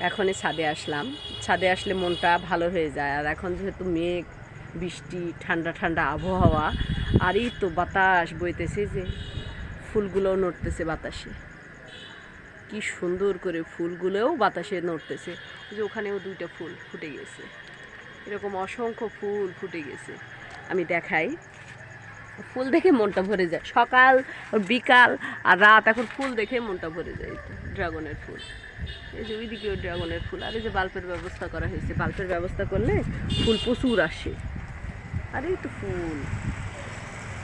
এখনই ছাদে আসলাম। ছাদে আসলে মনটা ভালো হয়ে যায়। আর এখন যেহেতু মেঘ, বৃষ্টি, ঠান্ডা ঠান্ডা আবহাওয়া, আর এই তো বাতাস বইতেছে যে ফুলগুলোও নড়তেছে বাতাসে। কি সুন্দর করে ফুলগুলোও বাতাসে নড়তেছে। যে ওখানেও দুইটা ফুল ফুটে গেছে। এরকম অসংখ্য ফুল ফুটে গেছে। আমি দেখাই। ফুল দেখে মনটা ভরে যায়। সকাল, বিকাল আর রাত, এখন ফুল দেখে মনটা ভরে যায়। ড্রাগনের ফুল। এই যে ওইদিকেও ড্রাগনের ফুল, আর এই যে বাল্বের ব্যবস্থা করা হয়েছে। বাল্বের ব্যবস্থা করলে ফুল প্রচুর আসে। আর এই তো ফুল।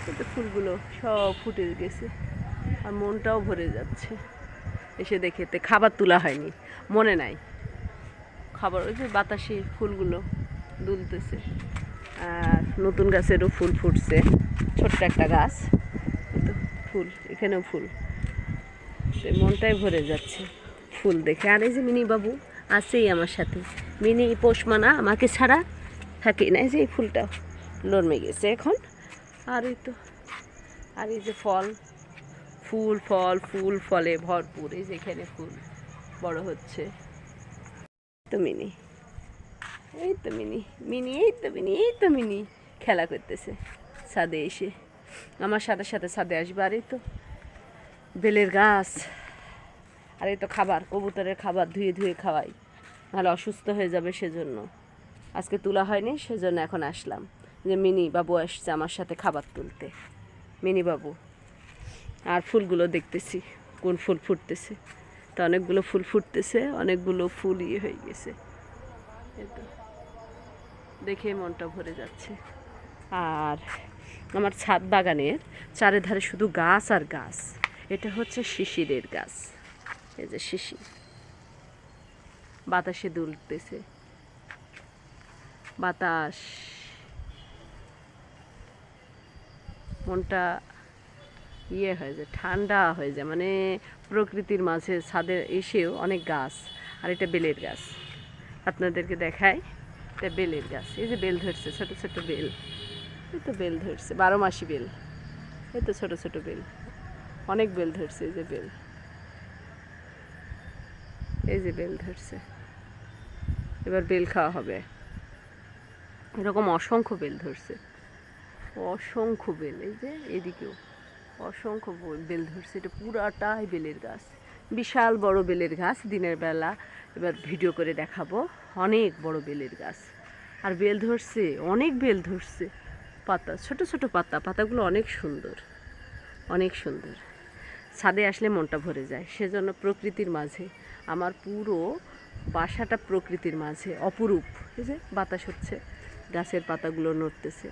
এই তো ফুলগুলো সব ফুটে গেছে, আর মনটাও ভরে যাচ্ছে। এসে দেখেতে খাবার তোলা হয়নি, মনে নাই। খাবার, ওই যে বাতাসে ফুলগুলো দুলতেছে, আর নতুন গাছেরও ফুল ফুটছে। ছোট্ট একটা গাছ ফুল, এখানেও ফুল। মনটাই ভরে যাচ্ছে। ফুল দেখে। আর এই যে মিনি বাবু আছেই আমার সাথে। মিনি পোষমানা আমাকে ছাড়া থাকে না। এই যে এই ফুলটা লড়মে গেছে এখন। আর এই তো, আর এই যে ফল, ফুল ফল, ফুল, ফলে ভরপুর। এই যে এখানে ফুল বড় হচ্ছে। তো মিনি, এই তো মিনি মিনি, এই তো মিনি, এই তো মিনি খেলা করতেছে ছাদে এসে। আমার সাথে সাথে ছাদে আসবে। আর এই তো বেলের গাছ। আর এই তো খাবার, কবুতরের খাবার ধুয়ে ধুয়ে খাওয়াই। নাহলে অসুস্থ হয়ে যাবে সেজন্য। আজকে তোলা হয়নি, সেজন্য এখন আসলাম। যে মিনি বাবু আসছে আমার সাথে খাবার তুলতে। মিনি বাবু, আর ফুলগুলো দেখতেছি, কোন ফুল ফুটতেছে। তো অনেকগুলো ফুল ফুটতেছে, অনেকগুলো ফুল ইয়ে হয়ে গেছে। দেখে মনটা ভরে যাচ্ছে। আর আমার ছাদ বাগানের চারিধারে শুধু গাছ আর গাছ। এটা হচ্ছে শিশিরের গাছ। এই যে শিশি। বাতাসে দুলতেছে। বাতাস। মনটা ইয়ে হয়ে যায়, ঠান্ডা হয়ে যায়। মানে প্রকৃতির মাঝে ছাদে এসেও অনেক গাছ, আর এটা বেলের গাছ। আপনাদেরকে দেখাই, এটা বেলের গাছ। এই যে বেল ধরছে, ছোট ছোট বেল। এই তো বেল ধরছে, বারো মাসি বেল। এই তো ছোট ছোট বেল। অনেক বেল ধরছে এই যে বেল। এই যে বেল ধরছে। এবার বেল খাওয়া হবে। এরকম অসংখ্য বেল ধরছে। অসংখ্য বেল, এই যে এদিকেও অসংখ্য বেল ধরছে। এটা পুরাটাই বেলের গাছ। বিশাল বড় বেলের গাছ দিনের বেলা। এবার ভিডিও করে দেখাবো। অনেক বড় বেলের গাছ। আর বেল ধরছে, অনেক বেল ধরছে। পাতা, ছোট ছোট পাতা। পাতাগুলো অনেক সুন্দর। অনেক সুন্দর। ছাদে আসলে মনটা ভরে যায়। সেজন্য প্রকৃতির মাঝে, আমার পুরো বাসাটা প্রকৃতির মাঝে, অপরূপ। ঠিক আছে বাতাস হচ্ছে, গাছের পাতাগুলো নড়তেছে।